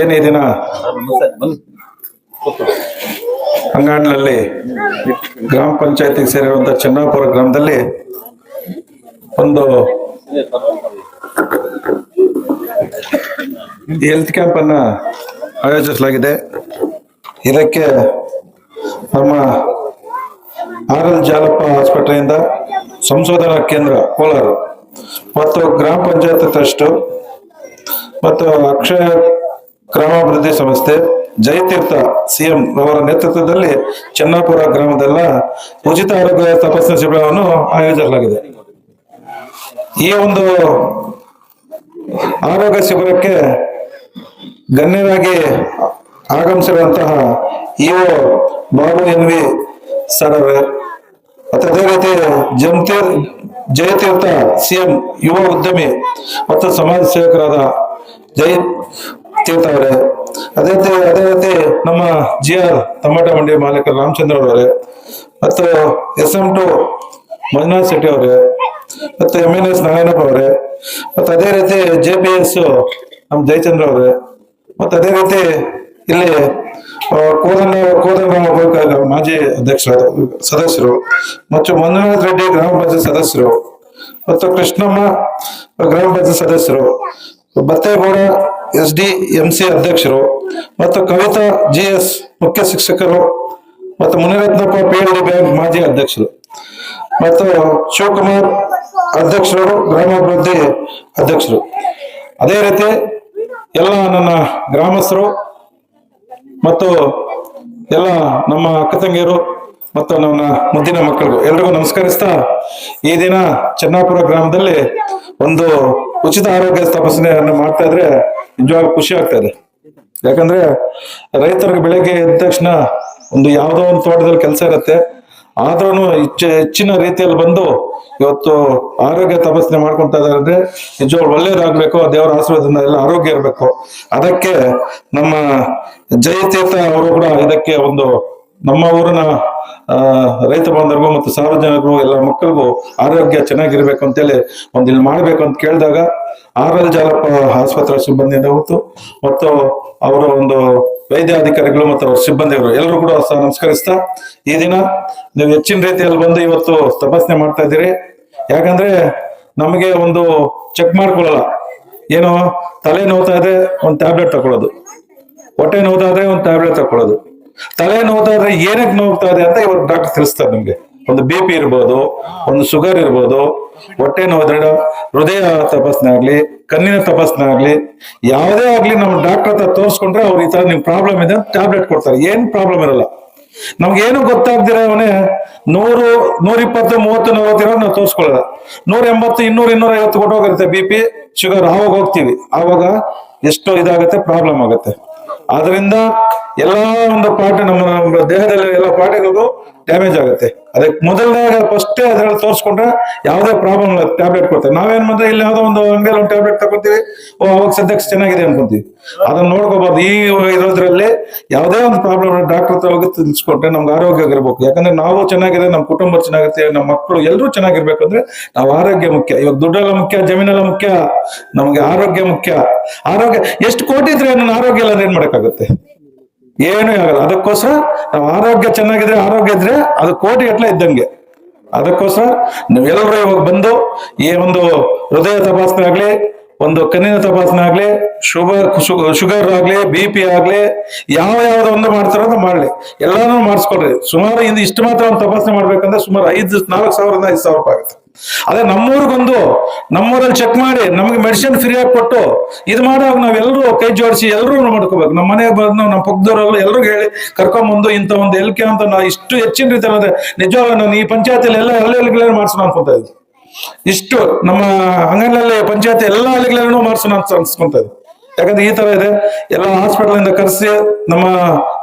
ಏನು ದಿನ? ಗ್ರಾಮ ಪಂಚಾಯತಿಗೆ ಸೇರಿರುವಂತ ಚನ್ನಾಪುರ ಗ್ರಾಮದಲ್ಲಿ ಒಂದು ಹೆಲ್ತ್ ಕ್ಯಾಂಪ್ ಅನ್ನ ಆಯೋಜಿಸಲಾಗಿದೆ. ಇದಕ್ಕೆ ನಮ್ಮ ಆರ್ ಎಲ್ ಜಾಲಪ್ಪ ಆಸ್ಪತ್ರೆಯಿಂದ ಸಂಶೋಧನಾ ಕೇಂದ್ರ ಕೋಲಾರ ಮತ್ತು ಗ್ರಾಮ ಪಂಚಾಯತ್ ಟ್ರಸ್ಟ್ ಮತ್ತು ಅಕ್ಷಯ ಗ್ರಾಮಾಭಿವೃದ್ಧಿ ಸಂಸ್ಥೆ ಜಯತೀರ್ಥ ಸಿಎಂ ಅವರ ನೇತೃತ್ವದಲ್ಲಿ ಚೆನ್ನಾಪುರ ಗ್ರಾಮದಲ್ಲ ಉಚಿತ ಆರೋಗ್ಯ ತಪಾಸಣಾ ಶಿಬಿರವನ್ನು ಆಯೋಜಿಸಲಾಗಿದೆ. ಈ ಒಂದು ಆರೋಗ್ಯ ಶಿಬಿರಕ್ಕೆ ಗಣ್ಯರಾಗಿ ಆಗಮಿಸಿರುವಂತಹ EO Babu N V sir ಮತ್ತು ಅದೇ ರೀತಿ ಜಮತೀರ್ ಜಯತೀರ್ಥ ಸಿಎಂ ಯುವ ಉದ್ಯಮಿ ಮತ್ತು ಸಮಾಜ ಸೇವಕರಾದ ಜೈ ತೀರ್ಥ ಅವರೇ ಅದೇ ರೀತಿ ಅದೇ ರೀತಿ ನಮ್ಮ ಜಿ ಆರ್ ಟಮಾಟ ಮಂಡಿ ಮಾಲೀಕ ರಾಮಚಂದ್ರ ಅವರೇ ಮತ್ತು ಎಸ್ ಎಂ ಟು ಮಂಜುನಾಥ್ ಶೆಟ್ಟಿ ಅವರೇ, ಮತ್ತು ಎಂ ಎನ್ ಎಸ್ ನಾರಾಯಣಪ್ಪ ಅವರೇ, ಮತ್ತು ಅದೇ ರೀತಿ ಜೆ ಪಿ ಎಸ್ ನಮ್ಮ ಜಯಚಂದ್ರ ಅವರೇ, ಮತ್ತು ಅದೇ ರೀತಿ ಇಲ್ಲಿ ಕೋದನ ಕೋದಂಡ ಕೋದಂಡರಾಮ ಗೋಕಾಕ ಮಾಜಿ ಅಧ್ಯಕ್ಷರು, ಸದಸ್ಯರು, ಮತ್ತು ಮಂಜುನಾಥ್ ರೆಡ್ಡಿ ಗ್ರಾಮ ಪಂಚಾಯತ್ ಸದಸ್ಯರು, ಮತ್ತು ಕೃಷ್ಣಮ್ಮ ಗ್ರಾಮ ಪಂಚಾಯತ್ ಸದಸ್ಯರು Battegowda S D M C ಅಧ್ಯಕ್ಷರು ಮತ್ತು ಕವಿತಾ ಜಿ ಎಸ್ ಮುಖ್ಯ ಶಿಕ್ಷಕರು ಮತ್ತು Munirathnappa P L D bank ಮಾಜಿ ಅಧ್ಯಕ್ಷರು ಮತ್ತು ಶಿವಕುಮಾರ್ ಅಧ್ಯಕ್ಷರು, ಗ್ರಾಮಾಭಿವೃದ್ಧಿ ಅಧ್ಯಕ್ಷರು. ಅದೇ ರೀತಿ ಎಲ್ಲ ನನ್ನ ಗ್ರಾಮಸ್ಥರು ಮತ್ತು ಎಲ್ಲ ನಮ್ಮ ಅಕ್ಕ ತಂಗಿಯರು ಮತ್ತು ನನ್ನ ಮುದ್ದಿನ ಮಕ್ಕಳಿಗೂ ಎಲ್ರಿಗೂ ನಮಸ್ಕರಿಸ್ತಾ ಈ ದಿನ ಚೆನ್ನಾಪುರ ಗ್ರಾಮದಲ್ಲಿ ಒಂದು ಉಚಿತ ಆರೋಗ್ಯ ತಪಾಸಣೆಯನ್ನು ಮಾಡ್ತಾ ಇದ್ರೆ ನಿಜವಾಗ್ಲೂ ಖುಷಿ ಆಗ್ತಾ ಇದೆ. ಯಾಕಂದ್ರೆ ರೈತರಿಗೆ ಬೆಳಗ್ಗೆ ಎದ್ದ ತಕ್ಷಣ ಒಂದು ಯಾವುದೋ ಒಂದು ತೋಟದಲ್ಲಿ ಕೆಲಸ ಇರುತ್ತೆ. ಆದ್ರೂ ಹೆಚ್ಚು ಹೆಚ್ಚಿನ ರೀತಿಯಲ್ಲಿ ಬಂದು ಇವತ್ತು ಆರೋಗ್ಯ ತಪಾಸಣೆ ಮಾಡ್ಕೊಂತ ಇದಾರೆ ಅಂದ್ರೆ ನಿಜವಾಗ ಒಳ್ಳೇದಾಗ್ಬೇಕು, ದೇವರ ಆಶೀರ್ವಾದದಿಂದ ಎಲ್ಲ ಆರೋಗ್ಯ ಇರಬೇಕು. ಅದಕ್ಕೆ ನಮ್ಮ ಜಯತೀರ್ಥ ಅವರು ಕೂಡ ಇದಕ್ಕೆ ಒಂದು ನಮ್ಮ ಊರಿನ ರೈತ ಬಾಂಧವರಿಗೂ ಮತ್ತು ಸಾರ್ವಜನಿಕರು ಎಲ್ಲ ಮಕ್ಕಳಿಗೂ ಆರೋಗ್ಯ ಚೆನ್ನಾಗಿರ್ಬೇಕು ಅಂತೇಳಿ ಒಂದು ಇಲ್ಲಿ ಮಾಡ್ಬೇಕು ಅಂತ ಕೇಳಿದಾಗ ಆರ್ ಎಲ್ ಜಾಲಪ್ಪ ಆಸ್ಪತ್ರೆ ಸಿಬ್ಬಂದಿಯಿಂದ ಹೊತ್ತು ಮತ್ತು ಅವರ ಒಂದು ವೈದ್ಯಾಧಿಕಾರಿಗಳು ಮತ್ತು ಅವ್ರ ಸಿಬ್ಬಂದಿಗಳು ಎಲ್ಲರೂ ಕೂಡ ಸಹ ನಮಸ್ಕರಿಸ್ತಾ ಈ ದಿನ ನೀವು ಹೆಚ್ಚಿನ ರೀತಿಯಲ್ಲಿ ಬಂದು ಇವತ್ತು ತಪಾಸಣೆ ಮಾಡ್ತಾ ಇದ್ದೀರಿ. ಯಾಕಂದ್ರೆ ನಮಗೆ ಒಂದು ಚೆಕ್ ಮಾಡ್ಕೊಳ್ಳಲ್ಲ. ಏನೋ ತಲೆ ನೋವ್ತಾ ಇದೆ, ಒಂದು ಟ್ಯಾಬ್ಲೆಟ್ ತಗೊಳ್ಳೋದು ಹೊಟ್ಟೆ ನೋವ್ತಾ ಇದೆ, ಒಂದು ಟ್ಯಾಬ್ಲೆಟ್ ತಗೊಳ್ಳೋದು ತಲೆ ನೋವ್ತಾ ಇದ್ರೆ ಏನಕ್ಕೆ ನೋವ್ತಾ ಇದೆ ಅಂತ ಇವರು ಡಾಕ್ಟರ್ ತಿಳಿಸ್ತಾರೆ ನಿಮ್ಗೆ. ಒಂದು ಬಿ ಪಿ ಇರ್ಬೋದು, ಒಂದು ಶುಗರ್ ಇರ್ಬೋದು, ಹೊಟ್ಟೆ ನೋವು ಹೃದಯ ತಪಾಸಣೆ ಆಗ್ಲಿ ಕಣ್ಣಿನ ತಪಾಸಣೆ ಆಗ್ಲಿ ಯಾವುದೇ ಆಗ್ಲಿ ನಮ್ಮ ಡಾಕ್ಟರ್ ಹತ್ರ ತೋರಿಸ್ಕೊಂಡ್ರೆ ಅವ್ರು ಈ ತರ ನಿಮ್ ಪ್ರಾಬ್ಲಮ್ ಇದೆ ಟ್ಯಾಬ್ಲೆಟ್ ಕೊಡ್ತಾರೆ. ಏನ್ ಪ್ರಾಬ್ಲಮ್ ಇರಲ್ಲ. ನಮ್ಗೇನು ಗೊತ್ತಾಗ್ದಿರ ಅವನೇ ನೂರು, ನೂರಿಪ್ಪತ್ತು, ಮೂವತ್ತು ನಲವತ್ತಿರೋ ನಾವು ತೋರಿಸ್ಕೊಳ್ಳಲ್ಲ. ನೂರ ಎಂಬತ್ತು ಇನ್ನೂರ ಇನ್ನೂರ ಐವತ್ತು ಕೊಟ್ಟೋಗಿರುತ್ತೆ ಬಿ ಪಿ ಶುಗರ್ ಆವಾಗ ಹೋಗ್ತೀವಿ. ಆವಾಗ ಎಷ್ಟೋ ಇದಾಗುತ್ತೆ ಪ್ರಾಬ್ಲಮ್ ಆಗುತ್ತೆ. ಆದ್ರಿಂದ ಎಲ್ಲಾ ಒಂದು ಪಾರ್ಟ್ ನಮ್ಮ ದೇಹದಲ್ಲಿ ಎಲ್ಲ ಪಾರ್ಟಿಗಳಿಗೂ ಡ್ಯಾಮೇಜ್ ಆಗುತ್ತೆ. ಅದಕ್ಕೆ ಮೊದಲನೇ ಫಸ್ಟ್ ಅದ್ರಲ್ಲಿ ತೋರಿಸ್ಕೊಂಡ್ರೆ ಯಾವುದೇ ಪ್ರಾಬ್ಲಮ್ ಇಲ್ಲ ಟ್ಯಾಬ್ಲೆಟ್ ಕೊಡ್ತಾರೆ ನಾವೇನ್ ಮಾಡಿದ್ರೆ ಇಲ್ಲಿ ಯಾವುದೋ ಒಂದು ಅಂಗಡಿಯಲ್ಲಿ ಒಂದು ಟ್ಯಾಬ್ಲೆಟ್ ತಗೊಳ್ತೀವಿ ಓ, ಅವಾಗ ಸದ್ಯಕ್ಕೆ ಚೆನ್ನಾಗಿದೆ ಅನ್ಕೊಂತೀವಿ. ಅದನ್ನ ನೋಡ್ಕೋಬಾರ್ದು. ಈ ಇರೋದ್ರಲ್ಲಿ ಯಾವುದೇ ಒಂದು ಪ್ರಾಬ್ಲಮ್ ಡಾಕ್ಟರ್ ಹತ್ರ ಹೋಗಿ ತಿಳಿಸ್ಕೊಂಡ್ರೆ ನಮ್ಗೆ ಆರೋಗ್ಯ ಇರಬೇಕು ಯಾಕಂದ್ರೆ ನಾವು ಚೆನ್ನಾಗಿದೆ, ನಮ್ಮ ಕುಟುಂಬ ಚೆನ್ನಾಗಿರುತ್ತೆ, ನಮ್ಮ ಮಕ್ಕಳು ಎಲ್ಲರೂ ಚೆನ್ನಾಗಿರ್ಬೇಕು ಅಂದ್ರೆ ನಾವು ಆರೋಗ್ಯ ಮುಖ್ಯ. ಇವಾಗ ದುಡ್ಡೆಲ್ಲ ಮುಖ್ಯ, ಜಮೀನೆಲ್ಲ ಮುಖ್ಯ. ನಮಗೆ ಆರೋಗ್ಯ ಮುಖ್ಯ. ಆರೋಗ್ಯ, ಎಷ್ಟು ಕೋಟಿ ಇದ್ರೆ ನನ್ನ ಆರೋಗ್ಯ ಇಲ್ಲ ಅಂದ್ರೆ ಏನ್ ಮಾಡಕ್ಕಾಗುತ್ತೆ? ಏನೂ ಆಗಲ್ಲ ಅದಕ್ಕೋಸ್ಕರ ನಾವು ಆರೋಗ್ಯ ಚೆನ್ನಾಗಿದ್ರೆ ಆರೋಗ್ಯ ಇದ್ರೆ ಅದು ಕೋಟಿ ಗಟ್ಟಲೆ ಇದ್ದಂಗೆ. ಅದಕ್ಕೋಸ್ಕರ ನೀವೆಲ್ಲರೂ ಇವಾಗ ಬಂದು ಈ ಒಂದು ಹೃದಯ ತಪಾಸಣೆ ಆಗ್ಲಿ, ಒಂದು ಕಣ್ಣಿನ ತಪಾಸಣೆ ಆಗ್ಲಿ ಶುಗರ್ ಶುಗರ್ ಆಗ್ಲಿ ಬಿ ಪಿ ಆಗ್ಲಿ, ಯಾವ ಯಾವ್ದು ಒಂದು ಮಾಡ್ತಾರೋ ಅಂತ ಮಾಡ್ಲಿ. ಎಲ್ಲಾನು ಮಾಡಿಸ್ಕೊಳ್ರಿ. ಸುಮಾರು ಇಂದು ಇಷ್ಟು ಮಾತ್ರ ಒಂದು ತಪಾಸಣೆ ಮಾಡ್ಬೇಕಂದ್ರೆ ಸುಮಾರು ಐದು, ನಾಲ್ಕು ಸಾವಿರದಿಂದ ಐದು ಸಾವಿರ ರೂಪಾಯಿ ಆಗುತ್ತೆ. ಅದೇ ನಮ್ಮೂರಿಗೊಂದು, ನಮ್ಮೂರಲ್ಲಿ ಚೆಕ್ ಮಾಡಿ, ನಮಗೆ ಮೆಡಿಸಿನ್ ಫ್ರೀ ಆಗಿ ಕೊಟ್ಟು, ಇದು ಮಾಡುವಾಗ ನಾವೆಲ್ಲರೂ ಕೈ ಜೋಡಿಸಿ ಎಲ್ಲರೂ ಮಾಡ್ಕೋಬೇಕು. ನಮ್ಮ ಮನೆಗೆ ಬಂದು ನಮ್ಮ ಪಕ್ಕದವರೆಲ್ಲ ಎಲ್ರಿಗೂ ಹೇಳಿ, ಕರ್ಕೊಂಬಂದು ಇಂಥ ಒಂದು ಎಲ್ಕೆ ಅಂತ ನಾವು ಇಷ್ಟು ಹೆಚ್ಚಿನ ರೀತಿಯಲ್ಲಿ ನಿಜವಾಗ ನಾನು ಈ ಪಂಚಾಯತಿಯಲ್ಲಿ ಎಲ್ಲ ಎಲ್ಲ ಮಾಡಿಸೋಣ ಅನ್ಕೊಂತ ಇದ್ವಿ ಇಷ್ಟು ನಮ್ಮ ಅಂಗನಲ್ಲಿ ಪಂಚಾಯತಿ ಎಲ್ಲ ಹಳ್ಳಿಗಳನ್ನು ಮಾಡಿಸೋಣ ಅಂತ ಅನ್ಸ್ಕೊಂತ ಇದ್ವಿ ಯಾಕಂದ್ರೆ ಈ ತರ ಇದೆ. ಎಲ್ಲ ಹಾಸ್ಪಿಟಲ್ ಇಂದ ಕರೆಸಿ, ನಮ್ಮ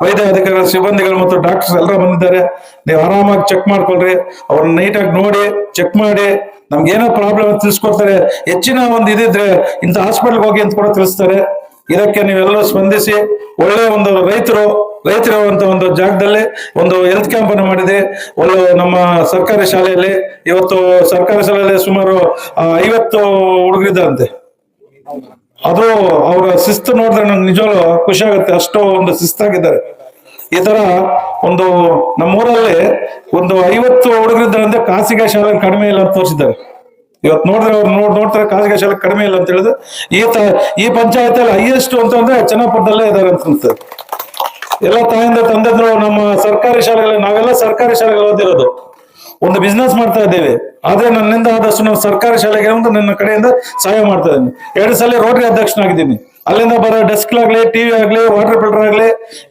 ವೈದ್ಯ ಅಧಿಕಾರಿಗಳ, ಸಿಬ್ಬಂದಿಗಳು ಮತ್ತು ಡಾಕ್ಟರ್ಸ್ ಎಲ್ಲ ಬಂದಿದ್ದಾರೆ. ನೀವು ಆರಾಮಾಗಿ ಚೆಕ್ ಮಾಡ್ಕೊಳ್ರಿ. ಅವ್ರನ್ನ ನೀಟಾಗಿ ನೋಡಿ ಚೆಕ್ ಮಾಡಿ. ನಮ್ಗೆ ಏನೋ ಪ್ರಾಬ್ಲಮ್ ತಿಳಿಸ್ಕೊಡ್ತಾರೆ. ಹೆಚ್ಚಿನ ಒಂದು ಇದಿದ್ರೆ ಇಂಥ ಹಾಸ್ಪಿಟಲ್ಗೆ ಹೋಗಿ ಅಂತ ಕೂಡ ತಿಳಿಸ್ತಾರೆ. ಇದಕ್ಕೆ ನೀವೆಲ್ಲರೂ ಸ್ಪಂದಿಸಿ. ಒಳ್ಳೆ ಒಂದು ರೈತರು ರೈತರಿರುವಂತ ಒಂದು ಜಾಗದಲ್ಲಿ ಒಂದು ಹೆಲ್ತ್ ಕ್ಯಾಂಪ್ ಅನ್ನು ಮಾಡಿದೆ. ಒಂದು ನಮ್ಮ ಸರ್ಕಾರಿ ಶಾಲೆಯಲ್ಲಿ. ಇವತ್ತು ಸರ್ಕಾರಿ ಶಾಲೆಯಲ್ಲಿ ಸುಮಾರು ಐವತ್ತು ಹುಡುಗರಿದ್ದಾರಂತೆ ಅದು ಅವರ ಶಿಸ್ತು ನೋಡಿದ್ರೆ ನನ್ಗೆ ನಿಜವಾಗ್ಲೂ ಖುಷಿ ಆಗುತ್ತೆ. ಅಷ್ಟು ಒಂದು ಶಿಸ್ತಾಗಿದ್ದಾರೆ. ಈ ತರ ಒಂದು ನಮ್ಮೂರಲ್ಲಿ ಒಂದು ಐವತ್ತು ಹುಡುಗರಿದ್ದಾರೆ ಖಾಸಗಿ ಶಾಲೆ ಕಡಿಮೆ ಇಲ್ಲ ಅಂತ ತೋರಿಸಿದ್ದಾರೆ. ಇವತ್ತು ನೋಡಿದ್ರೆ ಅವ್ರು ನೋಡ್, ನೋಡ್ತಾರೆ ಖಾಸಗಿ ಶಾಲೆ ಕಡಿಮೆ ಇಲ್ಲ ಅಂತ ಹೇಳಿದ್ರೆ, ಈ ತ, ಈ ಪಂಚಾಯತ್ ಹೈಯೆಸ್ಟ್ ಅಂತಂದ್ರೆ ಚನ್ನಪಟ್ಟದಲ್ಲೇ ಇದ್ದಾರೆ ಅಂತ ಅನ್ಸುತ್ತೆ. ಎಲ್ಲ ತಾಯಿಂದ ತಂದೆದ್ರು ನಮ್ಮ ಸರ್ಕಾರಿ ಶಾಲೆಗಳಲ್ಲಿ, ನಾವೆಲ್ಲ ಸರ್ಕಾರಿ ಶಾಲೆಗಳು ಓದಿರೋದು. ಒಂದು ಬಿಸ್ನೆಸ್ ಮಾಡ್ತಾ ಇದ್ದೇವೆ. ಆದ್ರೆ ನನ್ನಿಂದ ಆದಷ್ಟು ನಾವು ಸರ್ಕಾರಿ ಶಾಲೆಗೆ ಒಂದು ನನ್ನ ಕಡೆಯಿಂದ ಸಹಾಯ ಮಾಡ್ತಾ ಇದ್ದೀನಿ. ಎರಡು ಸಲ ರೋಟರಿ ಅಧ್ಯಕ್ಷನಾಗಿದ್ದೀನಿ. ಅಲ್ಲಿಂದ ಬರೋ ಡೆಸ್ಕ್ ಆಗ್ಲಿ ಟಿವಿ ಆಗ್ಲಿ ವಾಟರ್ ಫಿಲ್ಟರ್ ಆಗ್ಲಿ,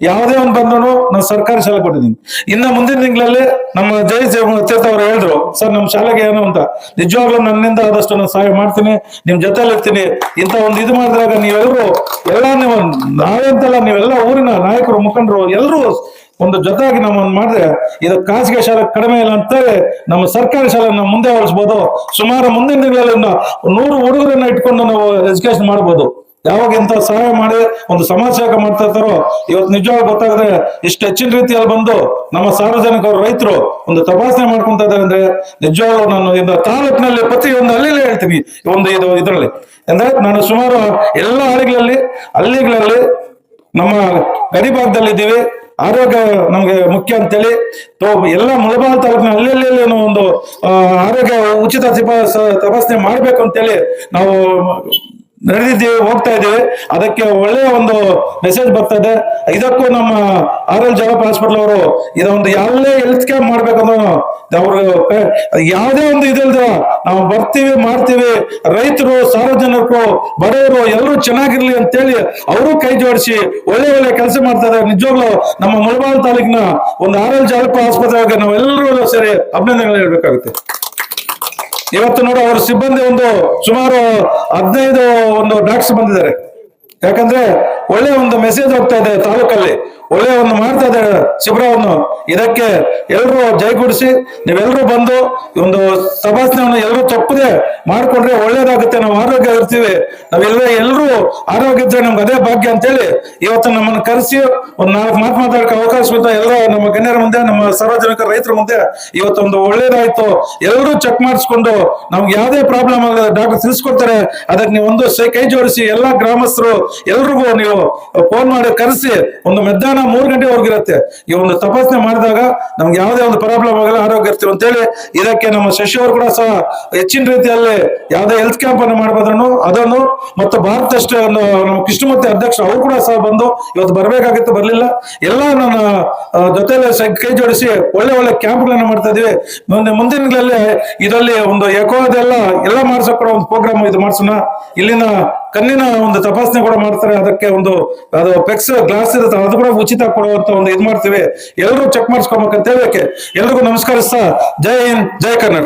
ಯಾವುದೇ ಒಂದು ಬಂದ್ರು ನಾನು ಸರ್ಕಾರಿ ಶಾಲೆ ಕೊಟ್ಟಿದ್ದೀನಿ. ಇನ್ನ ಮುಂದಿನ ತಿಂಗಳಲ್ಲಿ ನಮ್ಮ ಜೈ ತೀರ್ಥ ಅವರು ಹೇಳಿದ್ರು, ಸರ್, ನಮ್ಮ ಶಾಲೆಗೆ ಏನು ಅಂತ. ನಿಜವಾಗ್ಲೂ ನನ್ನಿಂದ ಆದಷ್ಟು ನಾನು ಸಹಾಯ ಮಾಡ್ತೀನಿ. ನಿಮ್ ಜೊತೆಲಿ ಇರ್ತೀನಿ. ಇಂಥ ಒಂದು ಇದು ಮಾಡಿದಾಗ ನೀವೆಲ್ಲರೂ ಎಲ್ಲ ನೀವು ನಾವಂತಲ್ಲ ನೀವೆಲ್ಲ ಊರಿನ ನಾಯಕರು, ಮುಖಂಡರು ಎಲ್ಲರೂ ಒಂದು ಜೊತೆಗೆ ನಾವು ಒಂದು ಮಾಡಿದ್ರೆ ಇದು ಖಾಸಗಿ ಶಾಲೆ ಕಡಿಮೆ ಇಲ್ಲ ಅಂತೇಳಿ ನಮ್ಮ ಸರ್ಕಾರಿ ಶಾಲೆನ ಮುಂದೆ ಹೊಳಿಸ್ಬೋದು ಸುಮಾರು ಮುಂದಿನ ದಿನಗಳಲ್ಲಿ ನೂರು ಹುಡುಗರನ್ನ ಇಟ್ಕೊಂಡು ನಾವು ಎಜುಕೇಶನ್ ಮಾಡ್ಬೋದು. ಯಾವಾಗ ಎಂತ ಸಹಾಯ ಮಾಡಿ, ಒಂದು ಸಮಾಜ ಸೇವೆ ಮಾಡ್ತಾ ಇರ್ತಾರೋ, ಇವತ್ತು ನಿಜವಾಗ ಗೊತ್ತಾಗದೆ ಇಷ್ಟು ಹೆಚ್ಚಿನ ರೀತಿಯಲ್ಲಿ ಬಂದು ನಮ್ಮ ಸಾರ್ವಜನಿಕರು, ರೈತರು ಒಂದು ತಪಾಸಣೆ ಮಾಡ್ಕೊಂತ ಇದ್ದಾರೆ ಅಂದ್ರೆ ನಿಜವಾಗ್ಲೂ ನಾನು ಇಂದ ತಾಲೂಕಿನಲ್ಲಿ ಪ್ರತಿಯೊಂದು ಹಳ್ಳಿಲೇ ಹೇಳ್ತೀನಿ ಒಂದು ಇದು ಇದರಲ್ಲಿ. ಅಂದ್ರೆ ನಾನು ಸುಮಾರು ಎಲ್ಲ ಹಳ್ಳಿಗಳಲ್ಲಿ ಹಳ್ಳಿಗಳಲ್ಲಿ ನಮ್ಮ ಗಡಿ ಭಾಗದಲ್ಲಿ ಇದ್ದೀವಿ ಆರೋಗ್ಯ ನಮಗೆ ಮುಖ್ಯ ಅಂತೇಳಿ ಎಲ್ಲ ಮುಳಬಾಲ್ ತಾಲೂಕಿನ ಹಳ್ಳಿಯಲ್ಲಿ ಒಂದು ಆರೋಗ್ಯ ಉಚಿತ ತಪಾಸ- ತಪಾಸಣೆ ಮಾಡ್ಬೇಕು ಅಂತೇಳಿ ನಾವು ನಡೆದಿದ್ದೀವಿ ಹೋಗ್ತಾ ಇದ್ದೀವಿ ಅದಕ್ಕೆ ಒಳ್ಳೆಯ ಒಂದು ಮೆಸೇಜ್ ಬರ್ತಾ ಇದೆ. ಇದಕ್ಕೂ ನಮ್ಮ ಆರ್ ಎಲ್ ಜವಾಬ್ ಹಾಸ್ಪಿಟಲ್ ಅವರು ಇದೊಂದು ಎಲ್ಲೇ ಹೆಲ್ತ್ ಕ್ಯಾಂಪ್ ಮಾಡ್ಬೇಕನ್ನೋ ಅವರು ಯಾವುದೇ ಒಂದು ಇದಿಲ್ದ ನಾವು ಬರ್ತೀವಿ, ಮಾಡ್ತೀವಿ. ರೈತರು, ಸಾರ್ವಜನಿಕರು, ಬಡವರು ಎಲ್ಲರೂ ಚೆನ್ನಾಗಿರ್ಲಿ ಅಂತೇಳಿ ಅವರು ಕೈ ಜೋಡಿಸಿ ಒಳ್ಳೆ ಒಳ್ಳೆ ಕೆಲಸ ಮಾಡ್ತಾ ಇದ್ದಾರೆ. ನಿಜವಾಗ್ಲೂ ನಮ್ಮ ಮುಳಬಾಲ್ ತಾಲೂಕಿನ ಒಂದು ಆರ್ ಎಲ್ ಜಗಪ್ಪ ಆಸ್ಪತ್ರೆಗೆ ನಾವೆಲ್ಲರೂ ಸೇರಿ ಅಭಿನಂದನೆಗಳು ಹೇಳ್ಬೇಕಾಗುತ್ತೆ. ಇವತ್ತು ನೋಡು, ಅವ್ರ ಸಿಬ್ಬಂದಿ ಒಂದು ಸುಮಾರು ಹದಿನೈದು ಒಂದು ಡಾಕ್ಸ್ ಬಂದಿದ್ದಾರೆ. ಯಾಕಂದ್ರೆ ಒಳ್ಳೆ ಒಂದು ಮೆಸೇಜ್ ಹೋಗ್ತಾ ಇದೆ ತಾಲೂಕಲ್ಲಿ. ಒಳ್ಳೆ ಒಂದು ಮಾಡ್ತಾ ಇದ್ದಾರೆ ಶಿಬಿರವನ್ನು ಇದಕ್ಕೆ ಎಲ್ಲರೂ ಜೈಗೂಡಿಸಿ ನೀವೆಲ್ಲರೂ ಬಂದು ಒಂದು ತಪಾಸಣೆಯನ್ನು ಎಲ್ಲರೂ ತಪ್ಪದೆ ಮಾಡ್ಕೊಂಡ್ರೆ ಒಳ್ಳೇದಾಗುತ್ತೆ. ನಾವು ಆರೋಗ್ಯ ಇರ್ತೀವಿ. ನಾವೆಲ್ಲ ಎಲ್ಲರೂ ಆರೋಗ್ಯ ಇದ್ರೆ ನಮ್ಗೆ ಅದೇ ಭಾಗ್ಯ ಅಂತೇಳಿ ಇವತ್ತು ನಮ್ಮನ್ನು ಕರೆಸಿ ಒಂದು ನಾಲ್ಕು ಮಾತು ಮಾತಾಡಕ್ಕೆ ಅವಕಾಶ ಬಿಟ್ಟು ಎಲ್ಲ ನಮ್ಮ ಗಣ್ಯರ ಮುಂದೆ, ನಮ್ಮ ಸಾರ್ವಜನಿಕ ರೈತರ ಮುಂದೆ ಇವತ್ತೊಂದು ಒಳ್ಳೇದಾಯ್ತು. ಎಲ್ಲರೂ ಚೆಕ್ ಮಾಡಿಸ್ಕೊಂಡು ನಮ್ಗೆ ಯಾವುದೇ ಪ್ರಾಬ್ಲಮ್ ಆಗಲ್ಲ ಡಾಕ್ಟರ್ ತಿಳಿಸ್ಕೊಡ್ತಾರೆ. ಅದಕ್ಕೆ ನೀವು ಒಂದು ಕೈ ಜೋಡಿಸಿ ಎಲ್ಲಾ ಗ್ರಾಮಸ್ಥರು ಎಲ್ರಿಗೂ ನೀವು ಫೋನ್ ಮಾಡಿ ಕರೆಸಿ ಒಂದು ಮಧ್ಯಾಹ್ನ ಮೂರು ಗಂಟೆ ಇರುತ್ತೆ. ಈ ಒಂದು ತಪಾಸಣೆ ಮಾಡಿದಾಗ ನಮ್ಗೆ ಯಾವುದೇ ಒಂದು ಪ್ರಾಬ್ಲಮ್ ಆಗಲ್ಲ, ಆರೋಗ್ಯ ಇರ್ತೀವಿ ಅಂತೇಳಿ ಇದಕ್ಕೆ ನಮ್ಮ ಶಶಿಯವರು ಕೂಡ ಸಹ ಹೆಚ್ಚಿನ ರೀತಿಯಲ್ಲಿ ಯಾವುದೇ ಹೆಲ್ತ್ ಕ್ಯಾಂಪ್ ಅನ್ನು ಮಾಡಬಾರ್ದನ್ನು ಅದನ್ನು ಮತ್ತು ಭಾರತ ನಮ್ಮ ಕೃಷ್ಣಮೂರ್ತಿ ಅಧ್ಯಕ್ಷ ಅವರು ಕೂಡ ಸಹ ಬಂದು ಇವತ್ತು ಬರಬೇಕಾಗಿತ್ತು, ಬರಲಿಲ್ಲ. ಎಲ್ಲ ನನ್ನ ಜೊತೆಯಲ್ಲಿ ಕೈ ಜೋಡಿಸಿ ಒಳ್ಳೆ ಒಳ್ಳೆ ಕ್ಯಾಂಪ್ಗಳನ್ನ ಮಾಡ್ತಾ ಇದೀವಿ. ಮುಂದೆ ಮುಂದಿನಗಳಲ್ಲಿ ಇದರಲ್ಲಿ ಒಂದು ಎಕೋ ಅದೆಲ್ಲ, ಎಲ್ಲ ಮಾಡಿಸೋ ಕೂಡ ಒಂದು ಪ್ರೋಗ್ರಾಮ್ ಇದು ಮಾಡ್ಸೋಣ. ಇಲ್ಲಿನ ಕಣ್ಣಿನ ಒಂದು ತಪಾಸಣೆ ಕೂಡ ಮಾಡ್ತಾರೆ. ಅದಕ್ಕೆ ಒಂದು, ಅದು ಪೆಕ್ಸ್ ಗ್ಲಾಸ್ ಇರುತ್ತೆ. ಅದು ಕೂಡ ಉಚಿತ ಕೊಡುವಂತ ಒಂದು ಇದು ಮಾಡ್ತೀವಿ. ಎಲ್ಲರೂ ಚೆಕ್ ಮಾಡಿಸ್ಕೊಬೇಕಂತ ಹೇಳಕ್ಕೆ ಎಲ್ರಿಗೂ ನಮಸ್ಕರಿಸ್ತಾ ಜೈ ಹಿಂದ್, ಜೈ ಕನ್ನಡ.